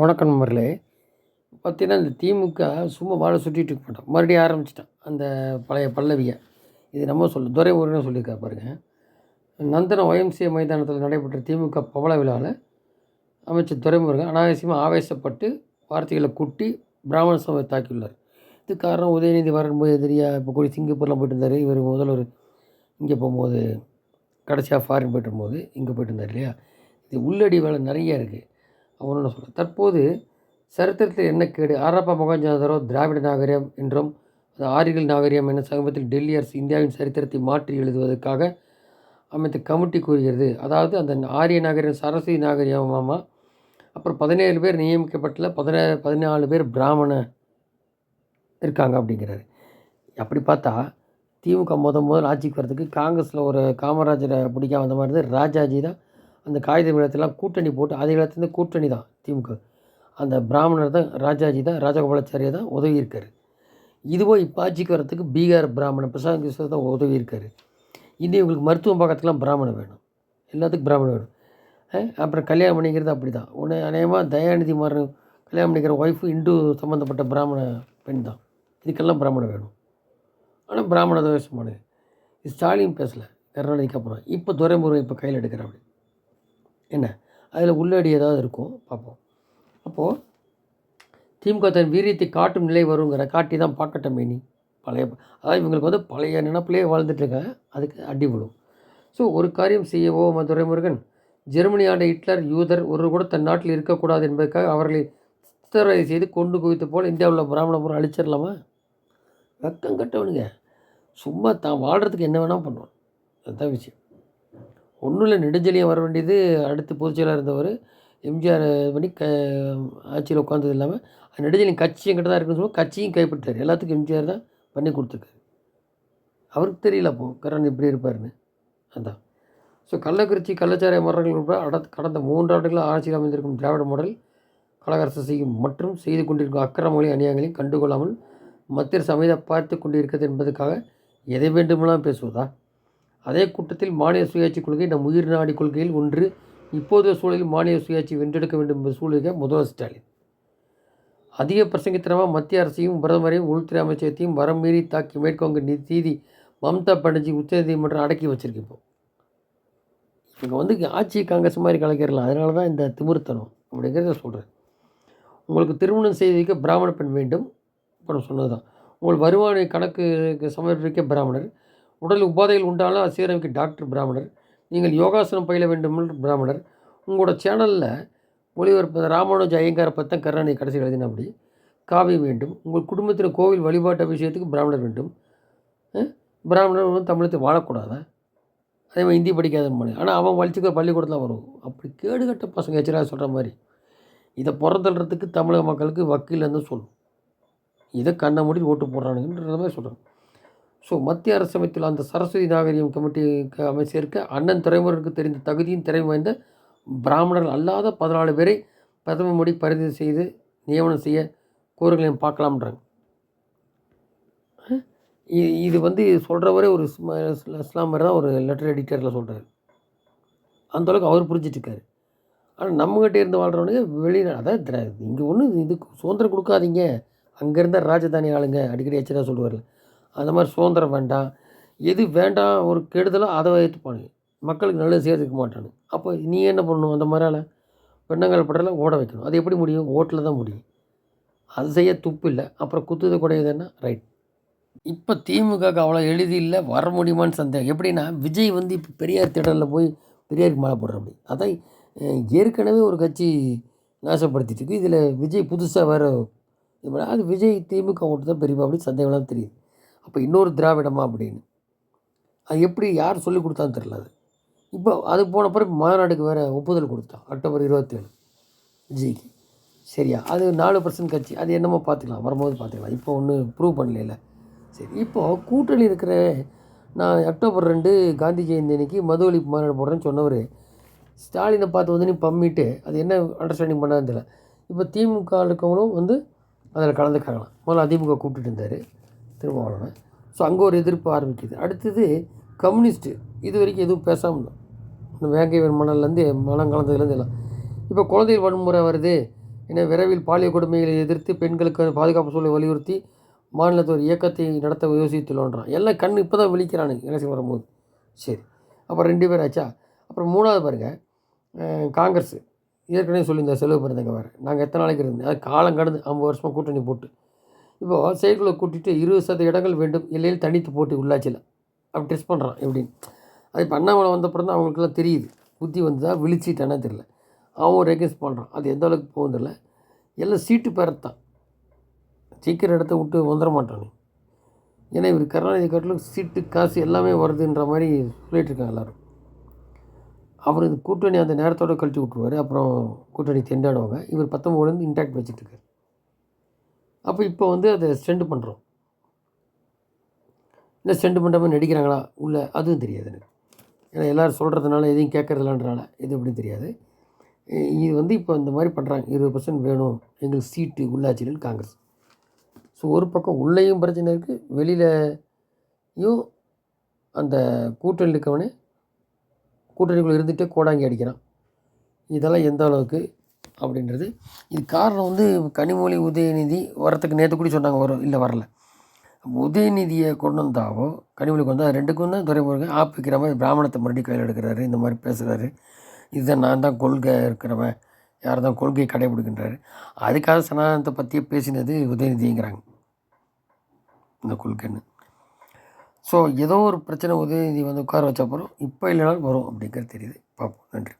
வணக்கம் நண்பர்களே. பார்த்திங்கன்னா இந்த திமுக சும்மா வாழை சுட்டிகிட்டு இருக்க மாட்டோம் மறுபடியும் ஆரம்பிச்சிட்டான் அந்த பழைய பல்லவியை. இது நம்ம சொல்ல துரை ஊருன்னு சொல்லியிருக்காரு பாருங்க. நந்தனம் ஒயம்சிஏ மைதானத்தில் நடைபெற்ற திமுக பவள விழாவில் அமைச்சர் துரைமுருகன் அனாவசியமாக ஆவேசப்பட்டு வார்த்தைகளை குட்டி பிராமண சபை தாக்கியுள்ளார். இது காரணம் உதயநிதி வரும்போது எதிரியா இப்போ கூட சிங்கப்பூர்லாம் போயிட்டு இருந்தார். இவர் முதல்வர் இங்கே போகும்போது கடைசியாக ஃபாரின் போயிட்டு போது இங்கே போயிட்டு இருந்தார் இல்லையா? இது உள்ளடி வேலை நிறைய இருக்குது அவனு சொல்கிறேன் தற்போது சரித்திரத்தில் என்ன கேடு? ஆரப்பா மொகஞ்சதாரோ திராவிட நாகரிகம் என்றும் அது ஆரியல் நாகரிகம் என சமீபத்தில் டெல்லி அரசு இந்தியாவின் சரித்திரத்தை மாற்றி எழுதுவதற்காக அமைத்த கமிட்டி கூறுகிறது. அதாவது அந்த ஆரிய நாகரிகம் சரஸ்வதி நாகரிகமாமா அப்புறம் பதினேழு பேர் நியமிக்கப்பட்டல பதினே பதினாலு பேர் பிராமண இருக்காங்க அப்படிங்கிறாரு. அப்படி பார்த்தா திமுக முத முதல் ஆட்சிக்கு வரதுக்கு காங்கிரஸில் ஒரு காமராஜரை பிடிக்காம வந்த மாதிரி ராஜாஜி தான் அந்த காகித விளத்தெல்லாம் கூட்டணி போட்டு அதே இடத்துலேருந்து கூட்டணி தான் திமுக. அந்த பிராமணர் தான் ராஜாஜி தான் ராஜகோபாலாச்சாரியா தான் உதவி இருக்கார். இதுவோ இப்போ ஆட்சிக்கு வரத்துக்கு பீகார் பிராமணன் பிரசாந்த் கிஷோர் தான் உதவி இருக்கார். இன்னும் இவங்களுக்கு மருத்துவம் பார்க்கறதுக்குலாம் பிராமணன் வேணும். எல்லாத்துக்கும் பிராமணன் வேணும். அப்புறம் கல்யாணம் பண்ணிக்கிறது அப்படி தான். உடனே அநேகமாக தயாநிதி மாறன் கல்யாணம் பண்ணிக்கிற ஒய்ஃபு இந்து சம்மந்தப்பட்ட பிராமண பெண் தான். இதுக்கெல்லாம் பிராமணன் வேணும். ஆனால் பிராமண தோஷமானது இது ஸ்டாலின் பேசலை கருணாநிதிக்கு அப்புறம். இப்போ துரைமுருகன் இப்போ கையில் எடுக்கிற அப்படி என்ன? அதில் உள்ளடி ஏதாவது இருக்கும். பார்ப்போம் அப்போது திமுக தன் வீரியத்தை காட்டும் நிலை வருங்கிற காட்டி தான் பார்க்கட்டும் மேனி பழைய அதாவது இவங்களுக்கு வந்து பழைய நினப்பிலே வாழ்ந்துட்டுருக்காங்க அதுக்கு அடி விழும். ஸோ ஒரு காரியம் செய்யவோ ம. துரைமுருகன்? ஜெர்மனி ஆண்ட ஹிட்லர் யூதர் ஒரு கூட தன் நாட்டில் இருக்கக்கூடாது என்பதற்காக அவர்களை சித்திரவதை செய்து கொண்டு குவித்து போல் இந்தியாவில் பிராமணபுரம் அழிச்சிடலாமா? வெக்கம் கட்டவனுங்க. சும்மா தான் வாழ்கிறதுக்கு என்ன வேணால் பண்ணுவான். அதுதான் விஷயம். ஒன்றும் இல்லை நெடுஞ்செழியன் வர வேண்டியது அடுத்து பொதுச்செயலாக இருந்தவர். எம்ஜிஆர் இது பண்ணி க ஆட்சியில் உட்காந்தது இல்லாமல் நெடுஞ்செழியன் கட்சி எங்கிட்ட தான் இருக்குன்னு சொல்லி கட்சியும் கைப்பற்றார் எல்லாத்துக்கும் எம்ஜிஆர் தான் பண்ணி கொடுத்துருக்காரு. அவருக்கு தெரியல அப்போ கரண் இப்படி இருப்பார்னு அதான். ஸோ கள்ளக்குறிச்சி கள்ளச்சாராய மரணங்கள் உட்பட அட கடந்த மூன்று ஆண்டுகளாக ஆட்சியில் அமைந்திருக்கும் திராவிட மாடல் கழக அரசு செய்யும் மற்றும் செய்து கொண்டிருக்கும் அக்கிரமங்களையும் அநியாயங்களையும் கண்டுகொள்ளாமல் மத்திய சமயத்தை பார்த்து கொண்டிருக்கிறது என்பதற்காக எதை வேண்டுமெல்லாம் பேசுவதா? அதே கூட்டத்தில் மாநில சுயாட்சி கொள்கை நம் உயிர் நாடி கொள்கையில் ஒன்று இப்போதைய சூழலில் மாநில சுயாட்சி வென்றெடுக்க வேண்டும் என்ற சூழலுக்கு முதல்வர் ஸ்டாலின். அதிக பிரசங்கித்தனமாக மத்திய அரசையும் பிரதமரையும் உள்துறை அமைச்சகத்தையும் வரம் மீறி தாக்கி மேற்கொங்க நீதி மம்தா பானர்ஜி உச்சநீதிமன்றம் அடக்கி வச்சிருக்கு இப்போ இவங்க வந்து ஆட்சி காங்கிரஸ் மாதிரி கலக்கிறலாம் அதனால தான் இந்த திமிர்த்தனம் அப்படிங்கிறத சொல்கிறேன் உங்களுக்கு திருமணம் செய்து வைக்க பிராமண பெண் வேண்டும். இப்போ நான் சொன்னது தான் உங்கள் வருமான கணக்கு சமர்ப்பிக்க பிராமணர். உடல் உபாதைகள் உண்டாலும் அது சீரமைக்க டாக்டர் பிராமணர் நீங்கள் யோகாசனம் பயில வேண்டும் பிராமணர் உங்களோட சேனலில் ஒளிபரப்பு ராமானுஜ ஐயங்கார பற்றி தான் கருணாநிதி கடைசியில் எழுதின காவியம் வேண்டும். உங்கள் குடும்பத்தில் கோவில் வழிபாட்டு அபிஷேகத்துக்கு பிராமணர் வேண்டும். பிராமணர் வந்து தமிழத்தை வாழக்கூடாதா? அதே மாதிரி ஹிந்தி படிக்காத மொழி ஆனால் அவன் வலிச்சுக்க பள்ளிக்கூடத்தில் வரும் அப்படி கேடுகட்ட பசங்க எச்சராக சொல்கிற மாதிரி இதை புறந்தள்ளுறதுக்கு தமிழக மக்களுக்கு வக்கீல்னு சொல்லும். இதை கண்ணை மூடி ஓட்டு போடுறானுங்கன்ற மாதிரி சொல்கிறாங்க ஸோ மத்திய அரசு அமைத்துள்ள அந்த சரஸ்வதி நாகரிகம் கமிட்டிக்கு அமைச்சிருக்க அண்ணன் துறைமுறைக்கு தெரிந்த தகுதியும் திறமை வாய்ந்த பிராமணர்கள் அல்லாத பதினாலு பேரை பிரதம மோடி பரிந்துரை செய்து நியமனம் செய்ய கோரிக்கையும் பார்க்கலாம்ன்றாங்க. இது இது வந்து சொல்கிறவரே ஒரு இஸ்லாமர் இஸ்லாமியர் தான் ஒரு லெட்டர் எடிட்டரில் சொல்கிறார் அந்தளவுக்கு அவர் புரிஞ்சிட்ருக்காரு ஆனால் நம்மகிட்ட இருந்து வாழ்கிறவனுக்கு வெளியில் அதான் திர இங்கே ஒன்றும் இதுக்கு சுதந்திரம் கொடுக்காதீங்க. அங்கே ராஜதானி ஆளுங்க அடிக்கடி எச்சரிக்கை சொல்லுவார்ல அந்த மாதிரி சுதந்திரம் வேண்டாம். எது வேண்டாம் ஒரு கெடுதலோ அதை ஏற்றுப்பானுங்க மக்களுக்கு நல்லது செய்யறதுக்கு மாட்டானுங்க அப்போ நீ என்ன பண்ணணும்? அந்த மாதிரியால பெண்ணங்கள் படலாம் ஓட வைக்கணும். அது எப்படி முடியும்? ஓட்டில் தான் முடியும். அது செய்ய துப்பு இல்லை. அப்புறம் குத்துது குடையதுன்னா ரைட் இப்போ திமுகவுக்கு அவ்வளோ எளிதி இல்லை. வர முடியுமான்னு சந்தேகம். எப்படின்னா விஜய் வந்து இப்போ பெரியார் திடலில் போய் பெரியாருக்கு மாலை போடுற அப்படி அதான் ஏற்கனவே ஒரு கட்சி நாசப்படுத்திட்டு இருக்கு. இதில் விஜய் புதுசாக வேறு இது அது விஜய் திமுக ஓட்டு தான் பெரியப்பா அப்படி சந்தேகம்லாம் தெரியுது. அப்போ இன்னொரு திராவிடமா அப்படின்னு. அது எப்படி யார் சொல்லி கொடுத்தான்னு தெரில அது. இப்போ அது போன பிறகு மாநாடுக்கு வேறு ஒப்புதல் கொடுத்தான் அக்டோபர் இருபத்தேழு. ஜிக்கு. சரியா? அது நாலு பர்சன்ட் கட்சி. அது என்னமோ பார்த்துக்கலாம். வரும்போது பார்த்துக்கலாம். இப்போ ஒன்றும் ப்ரூவ் பண்ணல சரி இப்போது கூட்டணி இருக்கிற நான் அக்டோபர் ரெண்டு காந்தி ஜெயந்தி அன்னைக்கு மது ஒழிப்பு மாநாடு போடுறேன்னு சொன்னவர் ஸ்டாலினை பார்த்து வந்து நீ பம்மிட்டு அது என்ன அண்டர்ஸ்டாண்டிங் பண்ணாதுன்னு தெரியல. இப்போ திமுக இருக்கவங்களும் வந்து அதில் கலந்துக்காங்களாம் முதல்ல அதிமுக கூப்பிட்டுட்டு இருந்தார். திருமாவளவன். ஸோ அங்கே ஒரு எதிர்ப்பு ஆரம்பிக்குது. அடுத்தது கம்யூனிஸ்ட்டு இது வரைக்கும் எதுவும் பேசாமல் இருந்தோம். இந்த வேங்கைவர் மணல்லேருந்து மனம் கலந்ததுலேருந்து எல்லாம். இப்போ குழந்தைகள் வன்முறை வருது. எனவே விரைவில் பாலியல் கொடுமைகளை எதிர்த்து பெண்களுக்கு பாதுகாப்பு சூழலை வலியுறுத்தி மாநிலத்தில் ஒரு இயக்கத்தை நடத்த யோசித்துள்ளோன்றான். எல்லாம் கண் இப்போ தான் விழிக்கிறானுங்க எலெக்ஷன் வரும்போது. சரி. அப்புறம் ரெண்டு பேர் ஆச்சா? அப்புறம் மூணாவது பாருங்கள் காங்கிரஸ். ஏற்கனவே சொல்லியிருந்தேன் செலவு பிறந்தங்க வேறு நாங்கள் எத்தனை நாளைக்கு இருந்தோம்? அது காலம் கடந்து ஐம்பது வருஷமாக கூட்டணி போட்டு. இப்போது செயற்குழு கூட்டிட்டு இருபது சதவீத இடங்கள் வேண்டும் இல்லையில் தனித்து போட்டி உள்ளாட்சியில். அப்படி டெஸ்ட் பண்ணுறான் எப்படின்னு. அது இப்போ அண்ணாமலை வந்தப்புறம் தான் அவங்களுக்குலாம் தெரியுது. புத்தி வந்ததா விழிச்சிட்டானே தெரில அவன் ஒரு பண்ணுறான் அது எந்த அளவுக்கு போகும் தெரில எல்லாம் சீட்டு பெறத்தான். சீக்கிரம் இடத்த விட்டு வந்துட மாட்டானே. ஏன்னா இவர் கருணாநிதி காட்டிலும் சீட்டு காசு எல்லாமே வருதுன்ற மாதிரி சொல்லிகிட்டு இருக்காங்க எல்லாரும். அவர் இந்த கூட்டணி அந்த நேரத்தோட கழட்டி விட்ருவார் அப்புறம் கூட்டணி திண்டாடுவாங்க. இவர் பத்தொம்போதுலேருந்து இன்டாக்ட் வச்சுட்டு இருக்காரு. அப்போ இப்போ வந்து அதை ஸ்டெண்டு பண்ணுறோம் இல்லை ஸ்டெண்டு பண்ணுற நடிக்கிறாங்களா? உள்ள அதுவும் தெரியாது எனக்கு. ஏன்னா எல்லோரும் சொல்கிறதுனால எதையும் கேட்கறதில்லன்றனால இது எப்படின்னு தெரியாது. இது வந்து இப்போ இந்த மாதிரி பண்ணுறாங்க இருபது பர்சன்ட் வேணும். எங்களுக்கு சீட்டு உள்ளாட்சியில் காங்கிரஸ். ஸோ ஒரு பக்கம் உள்ளேயும் பிரச்சனை இருக்குது வெளியிலையும் அந்த கூட்டணியில் இருக்கவனே கூட்டணிக்குள்ளே இருந்துகிட்டே கோடாங்கி அடிக்கிறான். இதெல்லாம் எந்த அளவுக்கு அப்படின்றது. இது காரணம் வந்து கனிமொழி உதயநிதி வரத்துக்கு நேற்று கூட சொன்னாங்க வரும் இல்லை வரல. உதயநிதியை கொண்டு வந்தாவோ கனிமொழி கொண்டு வந்தால் ரெண்டுக்கும் தான் துறைமுருகன் ஆப்பிக்கிற மாதிரி பிராமணத்தை மறுபடியும் கையில் எடுக்கிறாரு இந்த மாதிரி பேசுகிறாரு இதுதான் நான் தான் கொள்கை இருக்கிறவன் யார் தான் கொள்கையை கடைபிடிக்கின்றாரு. அதுக்காக சனாதனத்தை பற்றியே பேசினது உதயநிதிங்கிறாங்க இந்த கொள்கைன்னு. ஸோ ஏதோ ஒரு பிரச்சனை உதயநிதி வந்து உட்கார வச்ச அப்புறம் இப்போ இல்லைனாலும் வரும் அப்படிங்கிறது தெரியுது. பார்ப்போம். நன்றி.